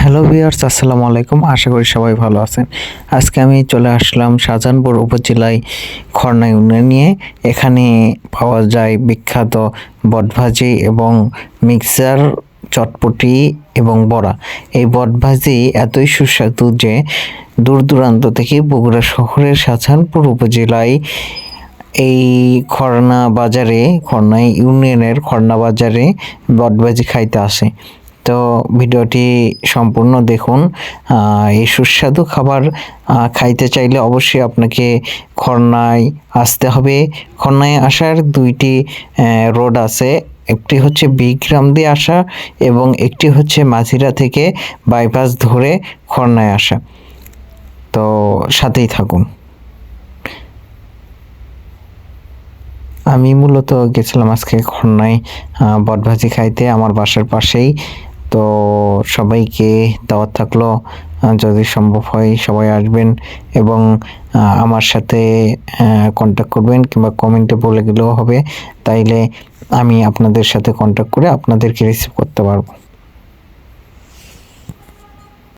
Hello viewers আসসালামু আলাইকুম। আশা করি সবাই ভালো আছেন। আজকে আমি চলে আসলাম শাহজাহানপুর উপজেলায় খর্ণা ইউনিয়ন নিয়ে। এখানে পাওয়া যায় বিখ্যাত বটভাজি এবং মিক্সার, চটপটি এবং বড়া। এই বটভাজি এতই সুস্বাদু যে দূর দূরান্ত থেকে বগুড়া শহরের শাহজাহানপুর উপজেলায় এই খর্না বাজারে, খর্না ইউনিয়নের খর্না বাজারে বটবাজি খাইতে আসে। তো ভিডিওটি সম্পূর্ণ দেখুন। এই সুস্বাদু খাবার খাইতে চাইলে অবশ্যই আপনাকে খর্নায় আসতে হবে। খর্নায় আসার দুইটি রোড আছে। একটি হচ্ছে বিগ্রাম দিয়ে আসা এবং একটি হচ্ছে মাঝিরা থেকে বাইপাস ধরে খর্নায় আসা। তো সাথেই থাকুন। আমি মূলত গেছিলাম আজকে খন্নায় আহ, বটভাজি খাইতে। আমার বাসার পাশেই তো সবাইকে দাওয়াত থাকল। যদি সম্ভব হয় সবাই আসবেন এবং আমার সাথে কন্ট্যাক্ট করবেন কিংবা কমেন্টে বলে গেলেও হবে। তাইলে আমি আপনাদের সাথে কন্ট্যাক্ট করে আপনাদেরকে রিসিভ করতে পারব।